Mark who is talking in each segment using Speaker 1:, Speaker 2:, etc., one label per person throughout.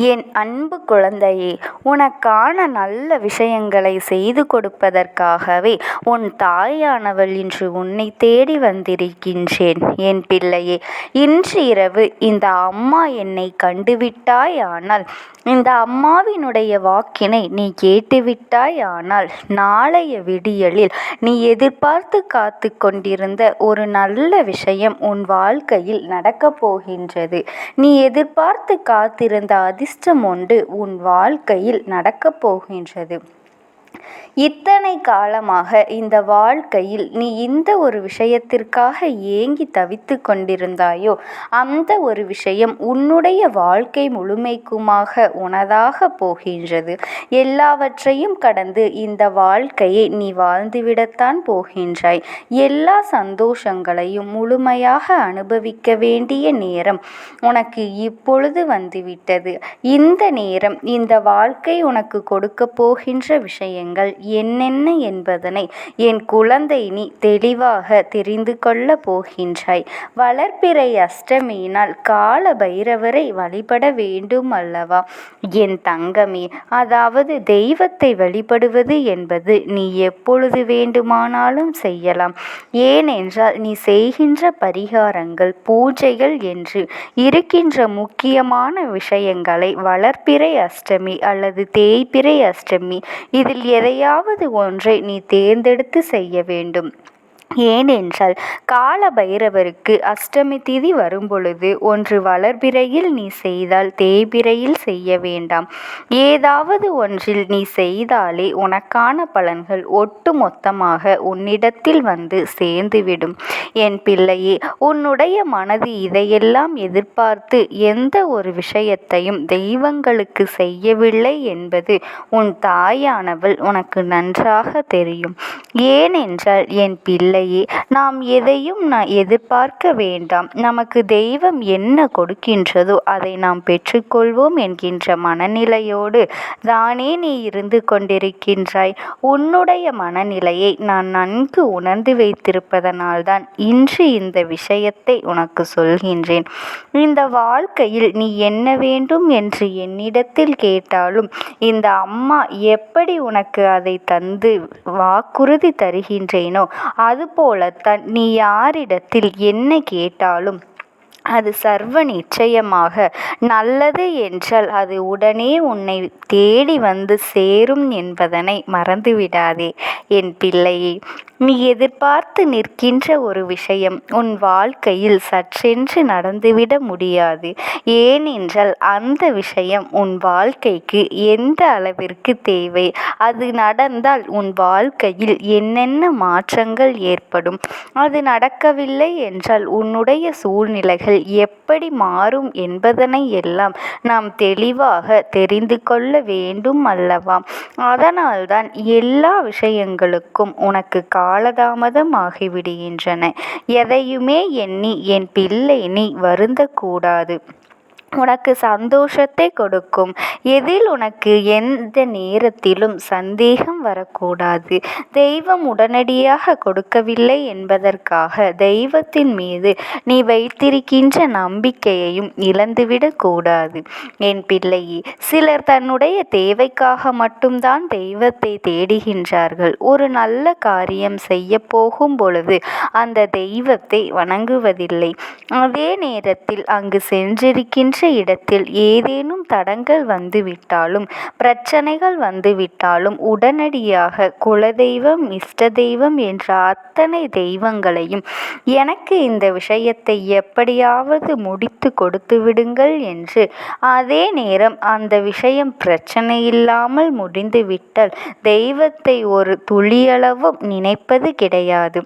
Speaker 1: என் அன்பு குழந்தையே உனக்கான நல்ல விஷயங்களை செய்து கொடுப்பதற்காகவே உன் தாயானவள் இன்று உன்னை தேடி வந்திருக்கின்றேன். என் பிள்ளையே இன்று இரவு இந்த அம்மா என்னை கண்டுவிட்டாயானால் இந்த அம்மாவினுடைய வாக்கினை நீ கேட்டுவிட்டாயானால் நாளைய விடியலில் நீ எதிர்பார்த்து காத்து கொண்டிருந்த ஒரு நல்ல விஷயம் உன் வாழ்க்கையில் நடக்கப் போகின்றது. நீ எதிர்பார்த்து காத்திருந்த அதி அதிர்ஷ்டம் ஒன்று உன் வாழ்க்கையில் நடக்கப் போகின்றது. இத்தனை காலமாக இந்த வாழ்க்கையில் நீ இந்த ஒரு விஷயத்திற்காக ஏங்கி தவித்து கொண்டிருந்தாயோ அந்த ஒரு விஷயம் உன்னுடைய வாழ்க்கை முழுமைக்குமாக உனதாக போகின்றது. எல்லாவற்றையும் கடந்து இந்த வாழ்க்கையை நீ வாழ்ந்துவிடத்தான் போகின்றாய். எல்லா சந்தோஷங்களையும் முழுமையாக அனுபவிக்க வேண்டிய நேரம் உனக்கு இப்பொழுது வந்துவிட்டது. இந்த நேரம் இந்த வாழ்க்கை உனக்கு கொடுக்க போகின்ற விஷயங்கள் என்னென்ன என்பதனை என் குழந்தை நீ தெளிவாக தெரிந்து கொள்ளப் போகின்றாய். வளர்ப்பிறை அஷ்டமியினால் கால பைரவரை வழிபட வேண்டும் அல்லவா? என் தங்கமே அதாவது தெய்வத்தை வழிபடுவது என்பது நீ எப்பொழுது வேண்டுமானாலும் செய்யலாம். ஏனென்றால் நீ செய்கின்ற பரிகாரங்கள் பூஜைகள் என்று இருக்கின்ற முக்கியமான விஷயங்களை வளர்ப்பிறை அஷ்டமி அல்லது தேய்பிறை அஷ்டமி இதில் எதையாவது ஒன்றை நீ தேர்ந்தெடுத்து செய்ய வேண்டும். ஏனென்றால் கால பைரவருக்கு அஷ்டமி திதி வரும்பொழுது ஒன்று வளர்பிறையில் நீ செய்தால் தேய்பிறையில் செய்ய வேண்டாம். ஏதாவது ஒன்றில் நீ செய்தாலே உனக்கான பலன்கள் ஒட்டு மொத்தமாக உன்னிடத்தில் வந்து சேர்ந்துவிடும். என் பிள்ளையே உன்னுடைய மனது இதையெல்லாம் எதிர்பார்த்து எந்த ஒரு விஷயத்தையும் தெய்வங்களுக்கு செய்யவில்லை என்பது உன் தாயானவள் உனக்கு நன்றாக தெரியும். ஏனென்றால் என் பிள்ளை இல்லையே. நாம் எதையும் நான் எதிர்பார்க்க வேண்டாம். நமக்கு தெய்வம் என்ன கொடுக்கின்றதோ அதை நாம் பெற்றுக்கொள்வோம் என்கின்ற மனநிலையோடு தானே நீ இருந்து கொண்டிருக்கின்றாய். உன்னுடைய மனநிலையை நான் நன்கு உணர்ந்து வைத்திருப்பதனால்தான் இன்று இந்த விஷயத்தை உனக்கு சொல்கின்றேன். இந்த வாழ்க்கையில் நீ என்ன வேண்டும் என்று என்னிடத்தில் கேட்டாலும் இந்த அம்மா எப்படி உனக்கு அதை தந்து வாக்குறுதி தருகின்றேனோ அது அதுபோலத்தான் நீ யாரிடத்தில் என்ன கேட்டாலும் அது சர்வ நிச்சயமாக. நல்லது என்றால் அது உடனே உன்னை தேடி வந்து சேரும் என்பதனை மறந்துவிடாதே. என் பிள்ளையே நீ எதிர்பார்த்து நிற்கின்ற ஒரு விஷயம் உன் வாழ்க்கையில் சற்றென்று நடந்துவிட முடியாது. ஏனென்றால் அந்த விஷயம் உன் வாழ்க்கைக்கு எந்த அளவிற்கு தேவை அது நடந்தால் உன் வாழ்க்கையில் என்னென்ன மாற்றங்கள் ஏற்படும் அது நடக்கவில்லை என்றால் உன்னுடைய சூழ்நிலைகள் எப்படி மாறும் என்பதனை எல்லாம் நாம் தெளிவாக தெரிந்து கொள்ள வேண்டும் அல்லவா? அதனால்தான் எல்லா விஷயங்களுக்கும் உனக்கு காலதாமதம் ஆகிவிடுகின்றன. எதையுமே எண்ணி என் பிள்ளை நீ வருந்தக்கூடாது. உனக்கு சந்தோஷத்தை கொடுக்கும். எதில் உனக்கு எந்த நேரத்திலும் சந்தேகம் வரக்கூடாது. தெய்வம் உடனடியாக கொடுக்கவில்லை என்பதற்காக தெய்வத்தின் மீது நீ வைத்திருக்கின்ற நம்பிக்கையையும் இழந்துவிடக்கூடாது என் பிள்ளையே சிலர் தன்னுடைய தேவைக்காக மட்டும்தான் தெய்வத்தை தேடுகின்றார்கள். ஒரு நல்ல காரியம் செய்ய போகும் பொழுது அந்த தெய்வத்தை வணங்குவதில்லை. அதே நேரத்தில் அங்கு சென்றிருக்கின்ற இடத்தில் ஏதேனும் தடங்கள் வந்துவிட்டாலும் பிரச்சனைகள் வந்துவிட்டாலும் உடனடியாக குலதெய்வம் இஷ்ட தெய்வம் என்ற அத்தனை தெய்வங்களையும் எனக்கு இந்த விஷயத்தை எப்படியாவது முடித்து கொடுத்து விடுங்கள் என்று அதே நேரம் அந்த விஷயம் பிரச்சனை இல்லாமல் முடிந்துவிட்டால் தெய்வத்தை ஒரு துளியளவும் நினைப்பது கிடையாது.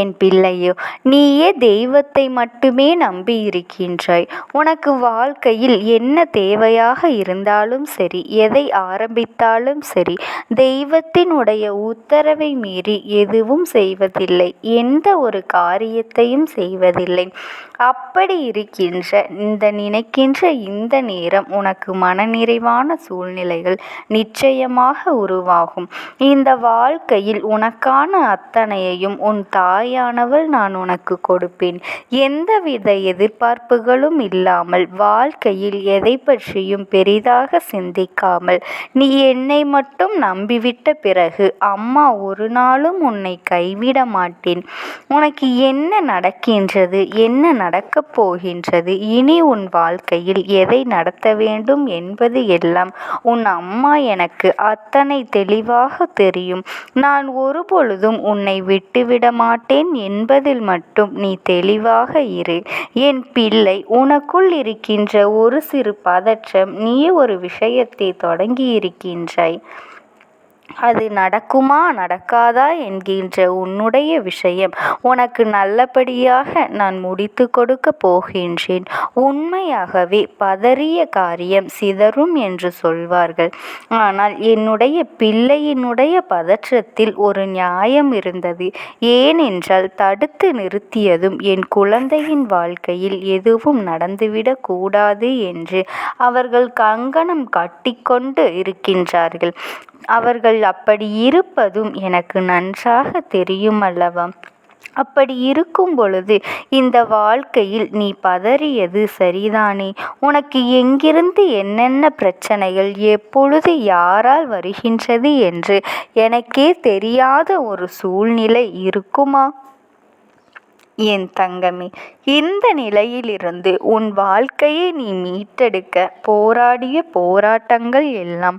Speaker 1: என் பிள்ளையோ நீயே தெய்வத்தை மட்டுமே நம்பி இருக்கின்றாய் உனக்கு வாழ்க்கையில் என்ன தேவையாக இருந்தாலும் சரி எதை ஆரம்பித்தாலும் சரி தெய்வத்தினுடைய உத்தரவை மீறி எதுவும் செய்வதில்லை எந்த ஒரு காரியத்தையும் செய்வதில்லை. அப்படி இருக்கின்ற இந்த நினைக்கின்ற இந்த நேரம் உனக்கு மனநிறைவான சூழ்நிலைகள் நிச்சயமாக உருவாகும். இந்த வாழ்க்கையில் உனக்கான அத்தனையையும் உன் தாயானவள் நான் உனக்கு கொடுப்பேன். எந்தவித எதிர்பார்ப்புகளும் இல்லாமல் வாழ்க்கையில் எதை பற்றியும் பெரிதாக சிந்திக்காமல் நீ என்னை மட்டும் நம்பிவிட்ட பிறகு அம்மா ஒரு நாளும் உன்னை கைவிட மாட்டேன். உனக்கு என்ன நடக்கின்றது என்ன நடக்கப் போகின்றது இனி உன் வாழ்க்கையில் எதை நடத்த வேண்டும் என்பது எல்லாம் உன் அம்மா எனக்கு அத்தனை தெளிவாக தெரியும். நான் ஒருபொழுதும் உன்னை விட்டுவிட மாட்டேன் என்பதில் மட்டும் நீ தெளிவாக இரு. என் பிள்ளை உனக்குள் இருக்கின்ற ஒரு சிறு பதற்றம் நீ ஒரு விஷயத்தை தொடங்கியிருக்கின்றாய். அது நடக்குமா நடக்காதா என்கின்ற உன்னுடைய விஷயம். உனக்கு நல்லபடியாக நான் முடித்து கொடுக்க போகின்றேன். உண்மையாகவே பதறிய காரியம் சிதறும் என்று சொல்வார்கள். ஆனால் என்னுடைய பிள்ளையினுடைய பதற்றத்தில் ஒரு நியாயம் இருந்தது. ஏனென்றால் தடுத்து நிறுத்தியதும் என் குழந்தையின் வாழ்க்கையில் எதுவும் நடந்துவிடக் கூடாது என்று அவர்கள் கங்கணம் கட்டிக்கொண்டு இருக்கின்றார்கள். அவர்கள் அப்படி இருப்பதும் எனக்கு நன்றாக தெரியும் அல்லவா அப்படி இருக்கும் பொழுது இந்த வாழ்க்கையில் நீ பதறியது சரிதானே? உனக்கு எங்கிருந்து என்னென்ன பிரச்சனைகள் எப்பொழுது யாரால் வருகின்றது என்று எனக்கே தெரியாத ஒரு சூழ்நிலை இருக்குமா? என் தங்கமே இந்த நிலையிலிருந்து உன் வாழ்க்கையை நீ மீட்டெடுக்க போராடிய போராட்டங்கள் எல்லாம்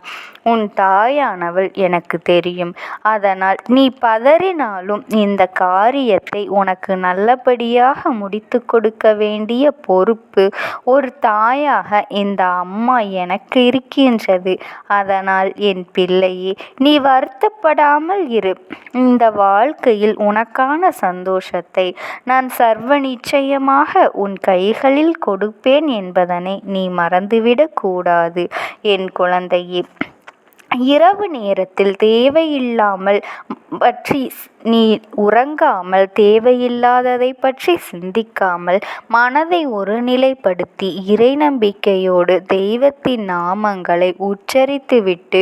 Speaker 1: உன் தாயானவள் எனக்கு தெரியும். அதனால் நீ பதறினாலும் இந்த காரியத்தை உனக்கு நல்லபடியாக முடித்து கொடுக்க வேண்டிய பொறுப்பு ஒரு தாயாக இந்த அம்மா எனக்கு இருக்கின்றது. அதனால் என் பிள்ளையே நீ வருத்தப்படாமல் இரு. இந்த வாழ்க்கையில் உனக்கான சந்தோஷத்தை நான் சர்வ நிச்சயமாக உன் கைகளில் கொடுப்பேன் என்பதனை நீ மறந்துவிடக் கூடாது. என் குழந்தையே இரவு நேரத்தில் தேவையில்லாமல் பற்றி நீ உறங்காமல் தேவையில்லாததை பற்றி சிந்திக்காமல் மனதை ஒருநிலைப்படுத்தி இறை நம்பிக்கையோடு தெய்வத்தின் நாமங்களை உச்சரித்துவிட்டு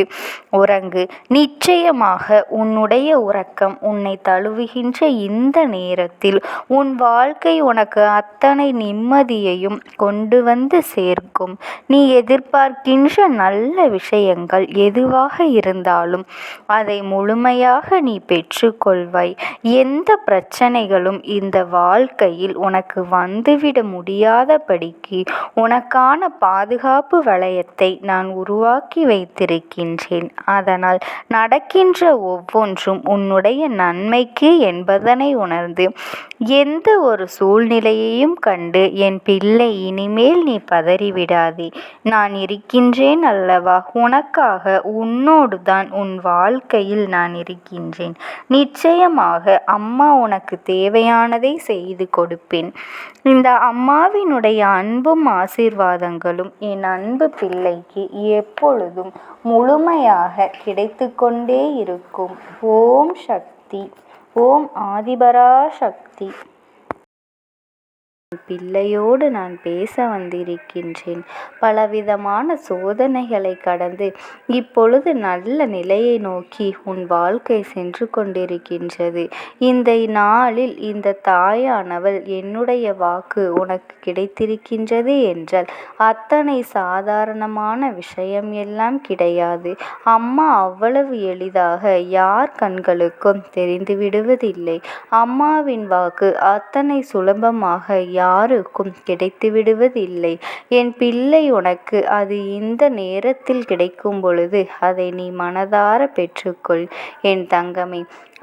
Speaker 1: உறங்கு. நிச்சயமாக உன்னுடைய உறக்கம் உன்னை தழுவுகின்ற இந்த நேரத்தில் உன் வாழ்க்கை உனக்கு அத்தனை நிம்மதியையும் கொண்டு வந்து சேர்க்கும். நீ எதிர்பார்க்கின்ற நல்ல விஷயங்கள் எதுவாக இருந்தாலும் அதை முழுமையாக நீ பெற்றுக்கொள் வாழ்வாய். எந்த பிரச்சனைகளும் இந்த வாழ்க்கையில் உனக்கு வந்துவிட முடியாதபடிக்கு உனக்கான பாதுகாப்பு வளையத்தை நான் உருவாக்கி வைத்திருக்கின்றேன். அதனால் நடக்கின்ற ஒவ்வொன்றும் உன்னுடைய நன்மைக்கு என்பதனை உணர்ந்து எந்த ஒரு சூழ்நிலையையும் கண்டு என் பிள்ளை இனிமேல் நீ பதறிவிடாதே. நான் இருக்கின்றேன் அல்லவா? உனக்காக உன்னோடு தான் உன் வாழ்க்கையில் நான் இருக்கின்றேன். நிச்சயமாக அம்மா உனக்கு தேவையானதை செய்து கொடுப்பேன். இந்த அம்மாவினுடைய அன்பும் ஆசீர்வாதங்களும் என் அன்பு பிள்ளைக்கு எப்பொழுதும் முழுமையாக கிடைத்து கொண்டே இருக்கும். ஓம் சக்தி. ஓம் ஆதிபரா சக்தி பிள்ளையோடு நான் பேச வந்திருக்கின்றேன். பலவிதமான சோதனைகளை கடந்து இப்பொழுது நல்ல நிலையை நோக்கி உன் வாழ்க்கை சென்று கொண்டிருக்கின்றது. இந்த நாளில் இந்த தாயானவள் என்னுடைய வாக்கு உனக்கு கிடைத்திருக்கின்றது என்றால் அத்தனை சாதாரணமான விஷயம் எல்லாம் கிடையாது. அம்மா அவ்வளவு எளிதாக யார் கண்களுக்கும் தெரிந்து விடுவதில்லை அம்மாவின் வாக்கு அத்தனை சுலபமாக யாருக்கும் கிடைத்துவிடுவதில்லை என் பிள்ளை உனக்கு அது இந்த நேரத்தில் கிடைக்கும் பொழுது அதை நீ மனதார பெற்றுக்கொள். என் தங்கமே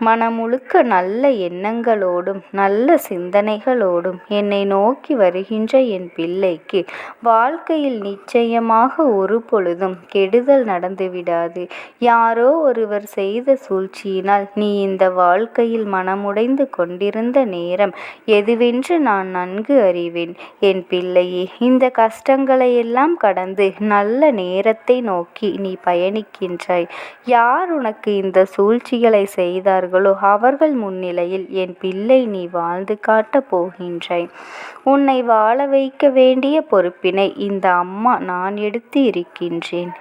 Speaker 1: மனமுழுக்க நல்ல எண்ணங்களோடும் நல்ல சிந்தனைகளோடும் என்னை நோக்கி வருகின்ற என் பிள்ளைக்கு வாழ்க்கையில் நிச்சயமாக ஒரு பொழுதும் கெடுதல் நடந்துவிடாது யாரோ ஒருவர் செய்த சூழ்ச்சியினால் நீ இந்த வாழ்க்கையில் மனமுடைந்து கொண்டிருந்த நேரம் எதுவென்று நான் நன்கு அறிவேன். என் பிள்ளையே இந்த கஷ்டங்களை எல்லாம் கடந்து நல்ல நேரத்தை நோக்கி நீ பயணிக்கின்றாய். யார் உனக்கு இந்த சூழ்ச்சிகளை செய்தார்கள்? செய்தார்களோ அவர்கள் முன்னிலையில் என் பிள்ளை நீ வாழ்ந்து காட்டப் போகின்றாய் உன்னை வாழ வைக்க வேண்டிய பொறுப்பினை இந்த அம்மா நான் எடுத்து இருக்கின்றேன்.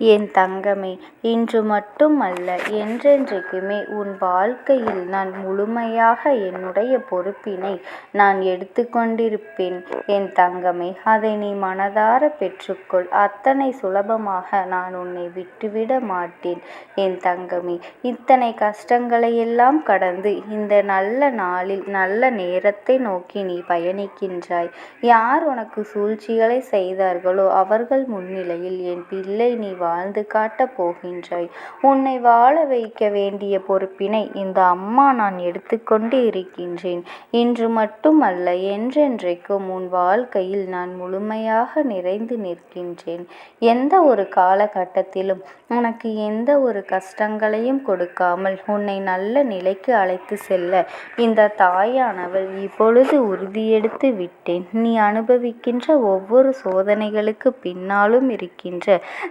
Speaker 1: என் தங்கமே இன்று மட்டும் அல்ல என்றென்றைக்குமே உன் வாழ்க்கையில் நான் முழுமையாக என்னுடைய பொறுப்பினை நான் எடுத்துக்கொண்டிருப்பேன் என் தங்கமே அதை நீ மனதார பெற்றுக்கொள். அத்தனை சுலபமாக நான் உன்னை விட்டுவிட மாட்டேன். என் தங்கமே இத்தனை கஷ்டங்களை எல்லாம் கடந்து இந்த நல்ல நாளில் நல்ல நேரத்தை நோக்கி நீ பயணிக்கின்றாய். யார் உனக்கு சூழ்ச்சிகளை செய்தார்களோ அவர்கள் முன்னிலையில் என் பிள்ளை நீ வா வாழ்ந்து காட்டப் போகின்றாய். உன்னை வாழ வைக்க வேண்டிய பொறுப்பினை இந்த அம்மா நான் எடுத்துக்கொண்டு இருக்கின்றேன். இன்று மட்டுமல்ல என்றென்றைக்கும் உன் வாழ்க்கையில் நான் முழுமையாக நிறைந்து நிற்கின்றேன். எந்த ஒரு காலகட்டத்திலும் உனக்கு எந்த ஒரு கஷ்டங்களையும் கொடுக்காமல் உன்னை நல்ல நிலைக்கு அழைத்து செல்ல இந்த தாயானவள் இப்பொழுது உறுதியெடுத்து விட்டேன். நீ அனுபவிக்கின்ற ஒவ்வொரு சோதனைகளுக்கு பின்னாலும் இருக்கின்ற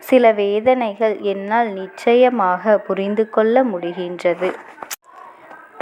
Speaker 1: சில வேதனைகள் என்னால் நிச்சயமாக புரிந்து கொள்ள முடிகின்றது.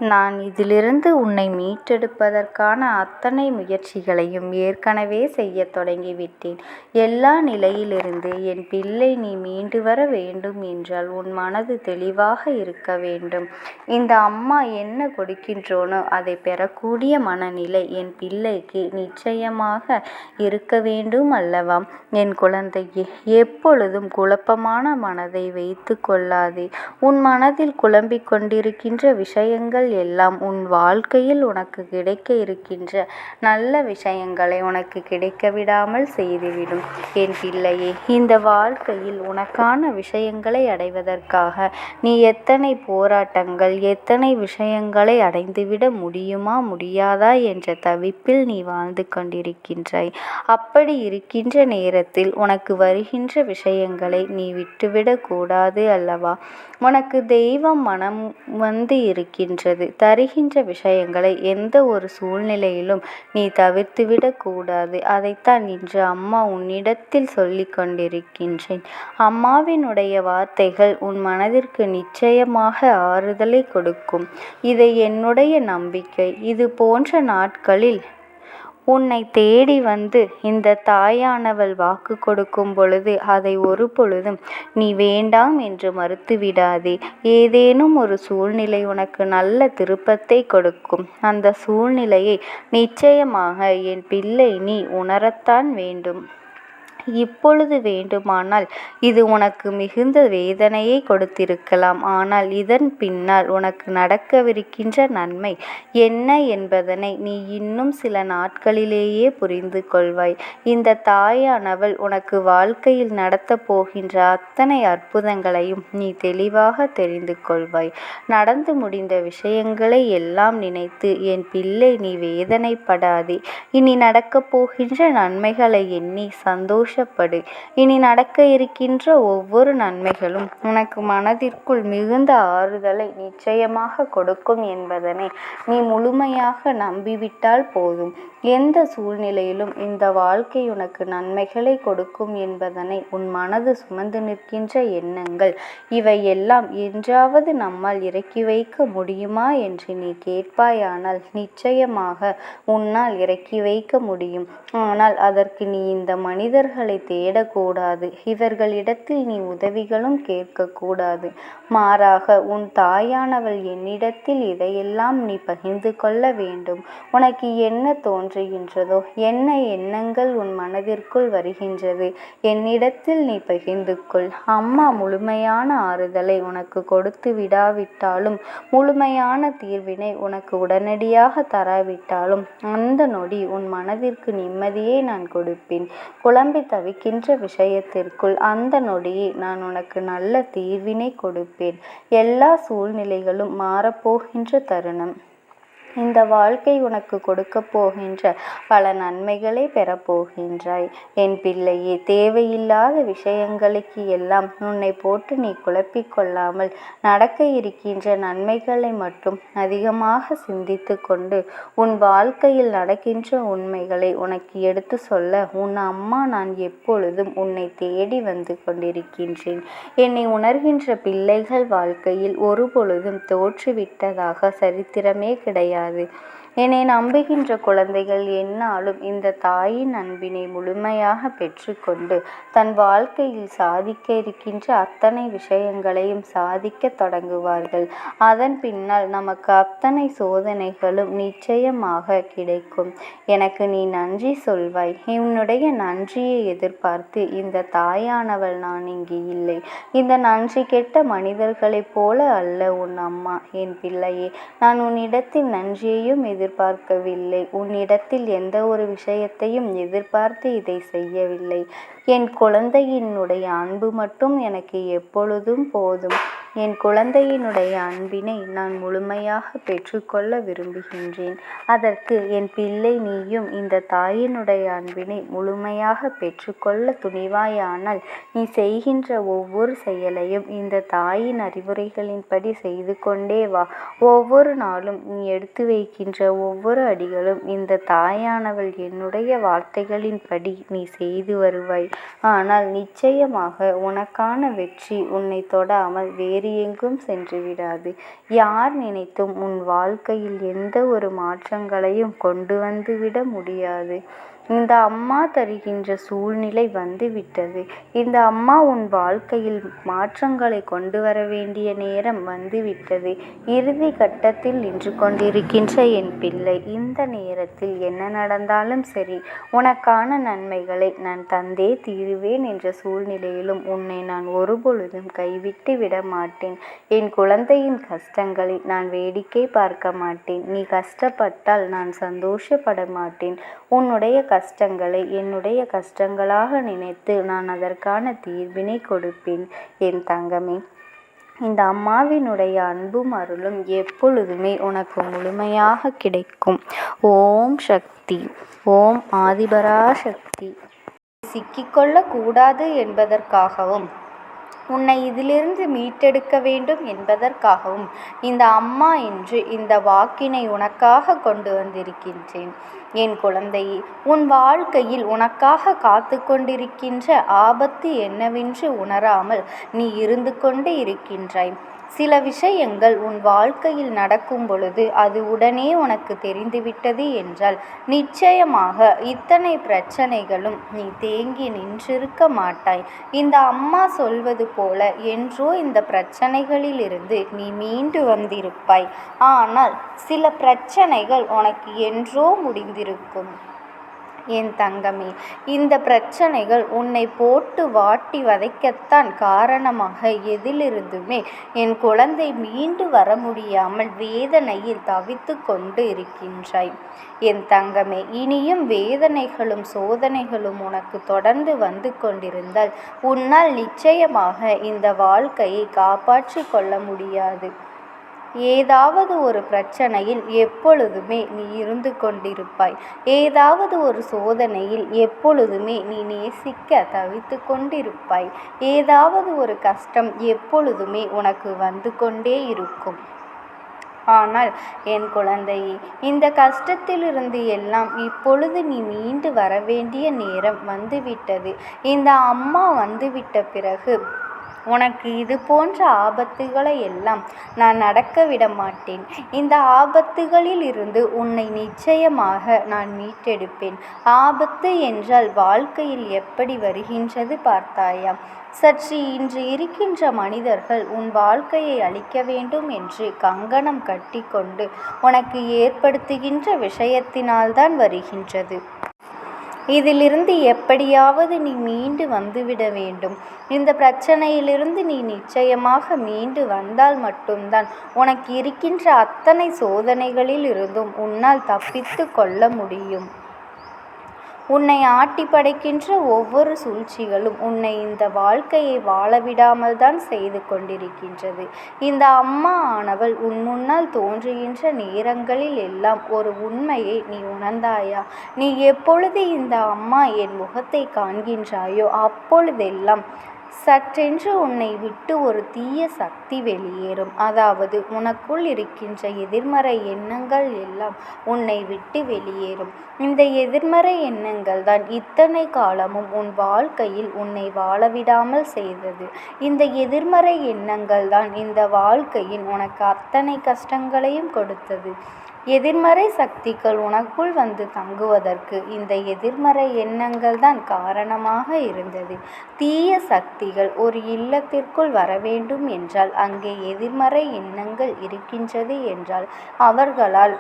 Speaker 1: நான் இதிலிருந்து உன்னை மீட்டெடுப்பதற்கான அத்தனை முயற்சிகளையும் ஏற்கனவே செய்யத் தொடங்கிவிட்டேன். எல்லா நிலையிலிருந்து என் பிள்ளை நீ மீண்டு வர வேண்டும் என்றால் உன் மனது தெளிவாக இருக்க வேண்டும். இந்த அம்மா என்ன கொடுக்கின்றோனோ அதை பெறக்கூடிய மனநிலை என் பிள்ளைக்கு நிச்சயமாக இருக்க வேண்டும் அல்லவா? என் குழந்தையே எப்பொழுதும் குழப்பமான மனதை வைத்து கொள்ளாதே. உன் மனதில் குழம்பிக் கொண்டிருக்கின்ற விஷயங்கள் எல்லாம் உன் வாழ்க்கையில் உனக்கு கிடைக்க இருக்கின்ற நல்ல விஷயங்களை உனக்கு கிடைக்க விடாமல் செய்துவிடும். என் பிள்ளையே இந்த வாழ்க்கையில் உனக்கான விஷயங்களை அடைவதற்காக நீ எத்தனை போராட்டங்கள் எத்தனை விஷயங்களை அடைந்துவிட முடியுமா முடியாதா என்ற தவிப்பில் நீ வாழ்ந்து கொண்டிருக்கின்றாய். அப்படி இருக்கின்ற நேரத்தில் உனக்கு வருகின்ற விஷயங்களை நீ விட்டுவிடக்கூடாது அல்லவா? உனக்கு தெய்வம் மனம் வந்து இருக்கின்றது. இருக்கிறது தருகின்ற விஷயங்களை எந்த ஒரு சூழ்நிலையிலும் நீ தவிர்த்துவிடக் கூடாது. அதைத்தான் இன்று அம்மா உன்னிடத்தில் சொல்லிக் கொண்டிருக்கின்றேன். அம்மாவினுடைய வார்த்தைகள் உன் மனதிற்கு நிச்சயமாக ஆறுதலை கொடுக்கும். இதை என்னுடைய நம்பிக்கை. இது போன்ற நாட்களில் உன்னை தேடி வந்து இந்த தாயானவள் வாக்கு கொடுக்கும் பொழுது அதை ஒரு பொழுதும் நீ வேண்டாம் என்று மறுத்து விடாதே. ஏதேனும் ஒரு சூழ்நிலை உனக்கு நல்ல திருப்பத்தை கொடுக்கும். அந்த சூழ்நிலையை நிச்சயமாக என் பிள்ளை நீ உணரத்தான் வேண்டும். இப்பொழுது வேண்டுமானால் இது உனக்கு மிகுந்த வேதனையை கொடுத்திருக்கலாம். ஆனால் இதன் பின்னால் உனக்கு நடக்கவிருக்கின்ற நன்மை என்ன என்பதனை நீ இன்னும் சில நாட்களிலேயே புரிந்து கொள்வாய். இந்த தாயானவள் உனக்கு வாழ்க்கையில் நடத்தப் போகின்ற அத்தனை அற்புதங்களையும் நீ தெளிவாக தெரிந்து கொள்வாய். நடந்து முடிந்த விஷயங்களை எல்லாம் நினைத்து என் பிள்ளை நீ வேதனைப்படாதே. இனி நடக்கப் போகின்ற நன்மைகளை எண்ணி சந்தோஷ சந்தோஷப்படு. இனி நடக்க இருக்கின்ற ஒவ்வொரு நன்மைகளும் உனக்கு மனதிற்குள் மிகுந்த ஆறுதலை நிச்சயமாக கொடுக்கும் என்பதனை நீ முழுமையாக நம்பிவிட்டால் போதும். எந்த சூழ்நிலையிலும் இந்த வாழ்க்கை உனக்கு நன்மைகளை கொடுக்கும் என்பதனை உன் மனது சுமந்து நிற்கின்ற எண்ணங்கள். இவை எல்லாம் என்றாவது நம்மால் இறக்கி வைக்க முடியுமா என்று நீ கேட்பாயானால் நிச்சயமாக உன்னால் இறக்கி வைக்க முடியும். ஆனால் அதற்கு நீ இந்த மனிதர்களை தேடக்கூடாது. இவர்களிடத்தில் நீ உதவிகளும் கேட்கக்கூடாது. மாறாக உன் தாயானவள் என்னிடத்தில் இதையெல்லாம் நீ பகிர்ந்து கொள்ள வேண்டும். உனக்கு என்ன தோன்ற தோன்றுகின்றதோ? என்ன எண்ணங்கள் உன் மனதிற்குள் வருகின்றது? என்னிடத்தில் நீ பகிர்ந்து கொள். அம்மா முழுமையான ஆறுதலை உனக்கு கொடுத்து விடாவிட்டாலும் முழுமையான தீர்வினை உனக்கு உடனடியாக தராவிட்டாலும் அந்த நொடி உன் மனதிற்கு நிம்மதியை நான் கொடுப்பேன். குழம்பி தவிக்கின்ற விஷயத்திற்குள் அந்த நொடியை நான் உனக்கு நல்ல தீர்வினை கொடுப்பேன். எல்லா சூழ்நிலைகளும் மாறப்போகின்ற தருணம். இந்த வாழ்க்கை உனக்கு கொடுக்கப் போகின்ற பல நன்மைகளை பெறப்போகின்றாய் என் பிள்ளையே தேவையில்லாத விஷயங்களுக்கு எல்லாம் உன்னை போட்டு நீ குழப்பிக் கொள்ளாமல் நடக்க இருக்கின்ற நன்மைகளை மட்டும் அதிகமாக சிந்தித்து கொண்டு உன் வாழ்க்கையில் நடக்கின்ற உண்மைகளை உனக்கு எடுத்து சொல்ல உன் அம்மா நான் எப்பொழுதும் உன்னை தேடி வந்து கொண்டிருக்கின்றேன். என்னை உணர்கின்ற பிள்ளைகள் வாழ்க்கையில் ஒரு பொழுதும் தோற்றுவிட்டதாக சரித்திரமே கிடையாது. கிடையாது என்னை நம்புகின்ற குழந்தைகள் எந்நாளும் இந்த தாயின் அன்பினை முழுமையாக பெற்றுக்கொண்டு தன் வாழ்க்கையில் சாதிக்க இருக்கின்ற அத்தனை விஷயங்களையும் சாதிக்க தொடங்குவார்கள். அதன் பின்னால் நமக்கு அத்தனை சோதனைகளும் நிச்சயமாக கிடைக்கும். எனக்கு நீ நன்றி சொல்வாய். உன்னுடைய நன்றியை எதிர்பார்த்து இந்த தாயானவள் நான் இங்கு இல்லை. இந்த நன்றி கெட்ட மனிதர்களைப் போல அல்ல உன் அம்மா. என் பிள்ளையே நான் உன்னிடத்தின் நன்றியையும் எதிர் எதிர்பார்க்கவில்லை. உன்னிடத்தில் எந்த ஒரு விஷயத்தையும் எதிர்பார்த்து இதை செய்யவில்லை. என் குழந்தையினுடைய அன்பு மட்டும் எனக்கு எப்பொழுதும் போதும். என் குழந்தையினுடைய அன்பினை நான் முழுமையாக பெற்றுக்கொள்ள விரும்புகின்றேன். அதற்கு என் பிள்ளை நீயும் இந்த தாயினுடைய அன்பினை முழுமையாக பெற்றுக்கொள்ள துணிவாயானால் நீ செய்கின்ற ஒவ்வொரு செயலையும் இந்த தாயின் அறிவுரைகளின்படி செய்து கொண்டே வா. ஒவ்வொரு நாளும் நீ எடுத்து வைக்கின்ற ஒவ்வொரு அடிகளும் இந்த தாயானவள் என்னுடைய வார்த்தைகளின்படி நீ செய்து வருவாய். ஆனால் நிச்சயமாக உனக்கான வெற்றி உன்னை தொடாமல் வேறு எங்கும் சென்று விடாது யார் நினைத்தும் உன் வாழ்க்கையில் எந்த ஒரு மாற்றங்களையும் கொண்டு வந்து விட முடியாது. இந்த அம்மா தருகின்ற சூழ்நிலை வந்துவிட்டது. இந்த அம்மா உன் வாழ்க்கையில் மாற்றங்களை கொண்டு வர வேண்டிய நேரம் வந்துவிட்டது. இறுதி கட்டத்தில் நின்று கொண்டிருக்கின்ற என் பிள்ளை இந்த நேரத்தில் என்ன நடந்தாலும் சரி உனக்கான நன்மைகளை நான் தந்தே தீருவேன் என்ற சூழ்நிலையிலும் உன்னை நான் ஒருபொழுதும் கைவிட்டு விட மாட்டேன். என் குழந்தையின் கஷ்டங்களை நான் வேடிக்கை பார்க்க மாட்டேன். நீ கஷ்டப்பட்டால் நான் சந்தோஷப்பட மாட்டேன். உன்னுடைய கஷ்டங்களை என்னுடைய கஷ்டங்களாக நினைத்து நான் அதற்கான தீர்வினை கொடுப்பேன். என் தங்கமே இந்த அம்மாவினுடைய அன்பும் அருளும் எப்பொழுதுமே உனக்கு முழுமையாக கிடைக்கும். ஓம் சக்தி ஓம் ஆதிபராசக்தி சிக்கிக்கொள்ளக் கூடாது என்பதற்காகவும் உன்னை இதிலிருந்து மீட்டெடுக்க வேண்டும் என்பதற்காகவும் இந்த அம்மா என்று இந்த வாக்கினை உனக்காக கொண்டு வந்திருக்கின்றேன். என் குழந்தையே உன் வாழ்க்கையில் உனக்காக காத்து கொண்டிருக்கின்ற ஆபத்து என்னவென்று உணராமல் நீ இருந்து கொண்டு இருக்கின்றாய். சில விஷயங்கள் உன் வாழ்க்கையில் நடக்கும் பொழுது அது உடனே உனக்கு தெரிந்துவிட்டது என்றால் நிச்சயமாக இத்தனை பிரச்சனைகளும் நீ தேங்கி நின்றிருக்க மாட்டாய். இந்த அம்மா சொல்வது போல என்றோ இந்த பிரச்சனைகளிலிருந்து நீ மீண்டு வந்திருப்பாய். ஆனால் சில பிரச்சனைகள் உனக்கு என்றோ முடிந்திருக்கும். என் தங்கமே இந்த பிரச்சனைகள் உன்னை போட்டு வாட்டி வதைக்கத்தான் காரணமாக எதிலிருந்துமே என் குழந்தை மீண்டு வர முடியாமல் வேதனையில் தவித்து கொண்டு இருக்கின்றாய். என் தங்கமே இனியும் வேதனைகளும் சோதனைகளும் உனக்கு தொடர்ந்து வந்து கொண்டிருந்தால் உன்னால் நிச்சயமாக இந்த வாழ்க்கையை காப்பாற்றி கொள்ள முடியாது. ஏதாவது ஒரு பிரச்சனையில் எப்பொழுதுமே நீ இருந்து கொண்டிருப்பாய். ஏதாவது ஒரு சோதனையில் எப்பொழுதுமே நீ நேசிக்க தவித்து கொண்டிருப்பாய். ஏதாவது ஒரு கஷ்டம் எப்பொழுதுமே உனக்கு வந்து கொண்டே இருக்கும். ஆனால் என் குழந்தையே இந்த கஷ்டத்திலிருந்து எல்லாம் இப்பொழுது நீ மீண்டு வர வேண்டிய நேரம் வந்துவிட்டது. இந்த அம்மா வந்துவிட்ட பிறகு உனக்கு இது போன்ற ஆபத்துகளை எல்லாம் நான் நடக்க விட மாட்டேன். இந்த ஆபத்துகளில் இருந்து உன்னை நிச்சயமாக நான் மீட்டெடுப்பேன். ஆபத்து என்றால் வாழ்க்கையில் எப்படி வருகின்றது பார்த்தாயா? சற்று இன்று இருக்கின்ற மனிதர்கள் உன் வாழ்க்கையை அழிக்க வேண்டும் என்று கங்கணம் கட்டிக்கொண்டு உனக்கு ஏற்படுத்துகின்ற விஷயத்தினால்தான் வருகின்றது. இதிலிருந்து எப்படியாவது நீ மீண்டு வந்துவிட வேண்டும். இந்த பிரச்சனையிலிருந்து நீ நிச்சயமாக மீண்டு வந்தால் மட்டும்தான் உனக்கு இருக்கின்ற அத்தனை சோதனைகளில் இருந்தும் உன்னால் தப்பித்து கொள்ள முடியும். உன்னை ஆட்டி படைக்கின்ற ஒவ்வொரு சூழ்ச்சிகளும் உன்னை இந்த வாழ்க்கையை வாழவிடாமல்தான் செய்து கொண்டிருக்கின்றது. இந்த அம்மா ஆனவள் உன் முன்னால் தோன்றுகின்ற நேரங்களில் எல்லாம் ஒரு உண்மையை நீ உணர்ந்தாயா? நீ எப்பொழுது இந்த அம்மா என் முகத்தை காண்கின்றாயோ அப்பொழுதெல்லாம் சற்றென்று உன்னை விட்டு ஒரு தீய சக்தி வெளியேறும். அதாவது உனக்குள் இருக்கின்ற எதிர்மறை எண்ணங்கள் எல்லாம் உன்னை விட்டு வெளியேறும். இந்த எதிர்மறை எண்ணங்கள் தான் இத்தனை காலமும் உன் வாழ்க்கையில் உன்னை வாழவிடாமல் செய்தது. இந்த எதிர்மறை எண்ணங்கள் தான் இந்த வாழ்க்கையில் உனக்கு அத்தனை கஷ்டங்களையும் கொடுத்தது. எதிர்மறை சக்திகள் உனக்குள் வந்து தங்குவதற்கு இந்த எதிர்மறை எண்ணங்கள் தான் காரணமாக இருந்தது. தீய சக்திகள் ஒரு இல்லத்திற்குள் வரவேண்டும் என்றால் அங்கே எதிர்மறை எண்ணங்கள் இருக்கின்றது என்றால் அவர்களால்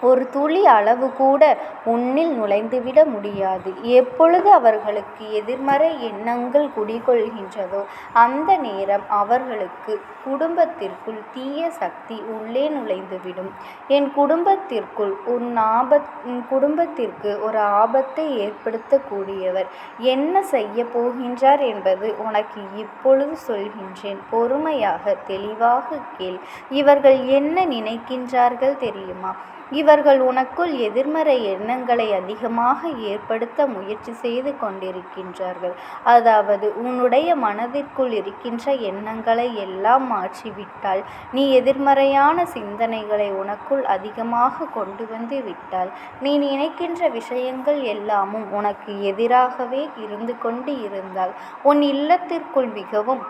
Speaker 1: ஒரு துளி அளவு கூட உன்னில் நுழைந்துவிட முடியாது. எப்பொழுது அவர்களுக்கு எதிர்மறை எண்ணங்கள் குடிகொள்கின்றதோ அந்த நேரம் அவர்களுக்கு குடும்பத்திற்குள் தீய சக்தி உள்ளே நுழைந்துவிடும். என் குடும்பத்திற்குள் உன் ஆபத் குடும்பத்திற்கு ஒரு ஆபத்தை ஏற்படுத்தக்கூடியவர் என்ன செய்ய போகின்றார் என்பது உனக்கு இப்பொழுது சொல்கின்றேன் பொறுமையாக தெளிவாக கேள். இவர்கள் என்ன நினைக்கின்றார்கள் தெரியுமா? இவர்கள் உனக்குள் எதிர்மறை எண்ணங்களை அதிகமாக ஏற்படுத்த முயற்சி செய்து கொண்டிருக்கின்றார்கள். அதாவது உன்னுடைய மனதிற்குள் இருக்கின்ற எண்ணங்களை எல்லாம் மாற்றிவிட்டால் நீ எதிர்மறையான சிந்தனைகளை உனக்குள் அதிகமாக கொண்டு வந்து விட்டால் நீ நினைக்கின்ற விஷயங்கள் எல்லாமும் உனக்கு எதிராகவே இருந்து கொண்டு இருந்தால் உன் இல்லத்திற்குள் மிகவும்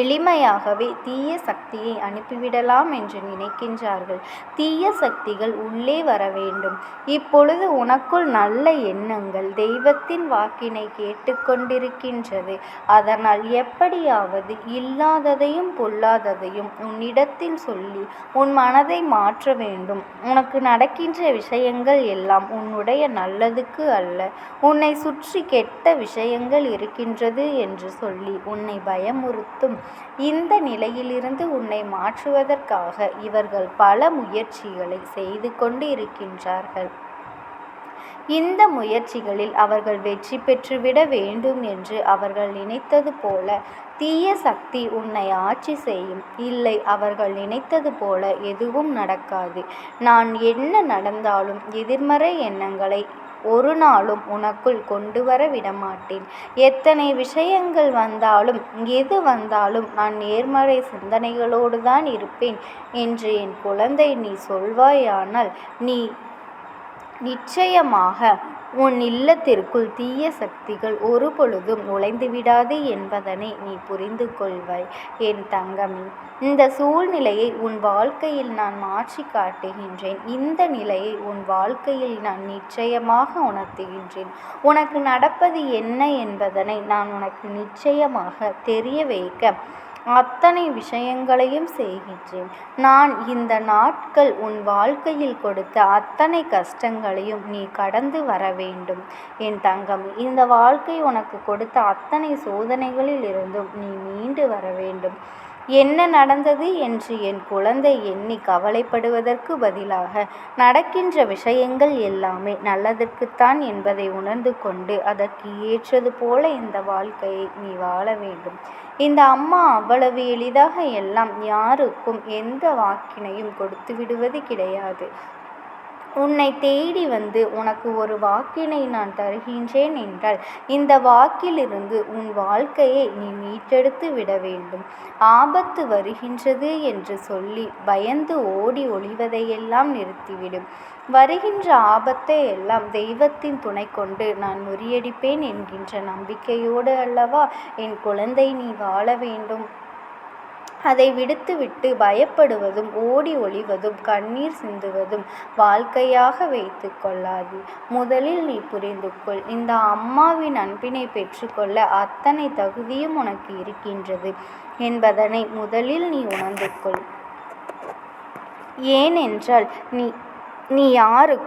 Speaker 1: எளிமையாகவே தீய சக்தியை அனுப்பிவிடலாம் என்று நினைக்கின்றார்கள். தீய சக்திகள் உள்ளே வர வேண்டும் இப்பொழுது உனக்குள் நல்ல எண்ணங்கள் தெய்வத்தின் வாக்கினை கேட்டுக்கொண்டிருக்கின்றது அதனால் எப்படியாவது இல்லாததையும் பொல்லாததையும் உன்னிடத்தில் சொல்லி உன் மனதை மாற்ற வேண்டும். உனக்கு நடக்கின்ற விஷயங்கள் எல்லாம் உன்னுடைய நல்லதுக்கு அல்ல உன்னை சுற்றி கெட்ட விஷயங்கள் இருக்கின்றது என்று சொல்லி உன்னை பயமுறுத்தும் இந்த நிலையிலிருந்து உன்னை மாற்றுவதற்காக இவர்கள் பல முயற்சிகளை செய்து கொண்டு இருக்கின்றார்கள். இந்த முயற்சிகளில் அவர்கள் வெற்றி பெற்றுவிட வேண்டும் என்று அவர்கள் நினைத்தது போல தீய சக்தி உன்னை ஆட்சி செய்யும். இல்லை அவர்கள் நினைத்தது போல எதுவும் நடக்காது. நான் என்ன நடந்தாலும் எதிர்மறை எண்ணங்களை ஒரு நாளும் உனக்குள் கொண்டு வர விடமாட்டேன். எத்தனை விஷயங்கள் வந்தாலும் எது வந்தாலும் நான் நேர்மறை சிந்தனைகளோடு தான் இருப்பேன் என்று என் குழந்தை நீ சொல்வாயானால் நீ நிச்சயமாக உன் இல்லத்திற்குள் தீய சக்திகள் ஒருபொழுதும் நுழைந்துவிடாது என்பதனை நீ புரிந்து கொள்வாய் என் தங்கமே. இந்த சூழ்நிலையை உன் வாழ்க்கையில் நான் மாற்றி காட்டுகின்றேன். இந்த நிலையை உன் வாழ்க்கையில் நான் நிச்சயமாக உணர்த்துகின்றேன். உனக்கு நடப்பது என்ன என்பதனை நான் உனக்கு நிச்சயமாக தெரிய வைக்க அத்தனை விஷயங்களையும் செய்கின்றேன். நான் இந்த நாட்கள் உன் வாழ்க்கையில் கொடுத்த அத்தனை கஷ்டங்களையும் நீ கடந்து வரவேண்டும் என் தங்கம் இந்த வாழ்க்கை உனக்கு கொடுத்த அத்தனை சோதனைகளில் இருந்தும் நீ மீண்டு வரவேண்டும். என்ன நடந்தது என்று என் குழந்தை எண்ணி கவலைப்படுவதற்கு பதிலாக நடக்கின்ற விஷயங்கள் எல்லாமே நல்லதற்குத்தான் என்பதை உணர்ந்து கொண்டு அதற்கு ஏற்றது போல இந்த வாழ்க்கையை நீ வாழ வேண்டும். இந்த அம்மா அவ்வளவு எளிதாக எல்லாம் யாருக்கும் எந்த வாக்கினையும் கொடுத்து விடுவது கிடையாது. உன்னை தேடி வந்து உனக்கு ஒரு வாக்கினை நான் தருகின்றேன் என்றால் இந்த வாக்கிலிருந்து உன் வாழ்க்கையை நீ மீட்டெடுத்து விட வேண்டும். ஆபத்து வருகின்றது என்று சொல்லி பயந்து ஓடி ஒளிவதையெல்லாம் நிறுத்திவிடும் வருகின்ற ஆபத்தை எல்லாம் தெய்வத்தின் துணை கொண்டு நான் முறியடிப்பேன் என்கின்ற நம்பிக்கையோடு அல்லவா என் குழந்தை நீ வாழ வேண்டும். அதை விடுத்துவிட்டு பயப்படுவதும் ஓடி ஒளிவதும் கண்ணீர் சிந்துவதும் வாழ்க்கையாக வைத்து கொள்ளாது முதலில் நீ புரிந்து கொள் இந்த அம்மாவின் அன்பினை பெற்றுக்கொள்ள அத்தனை தகுதியும் உனக்கு இருக்கின்றது என்பதனை முதலில் நீ உணர்ந்து கொள். ஏனென்றால் நீ நீ யாருக்கு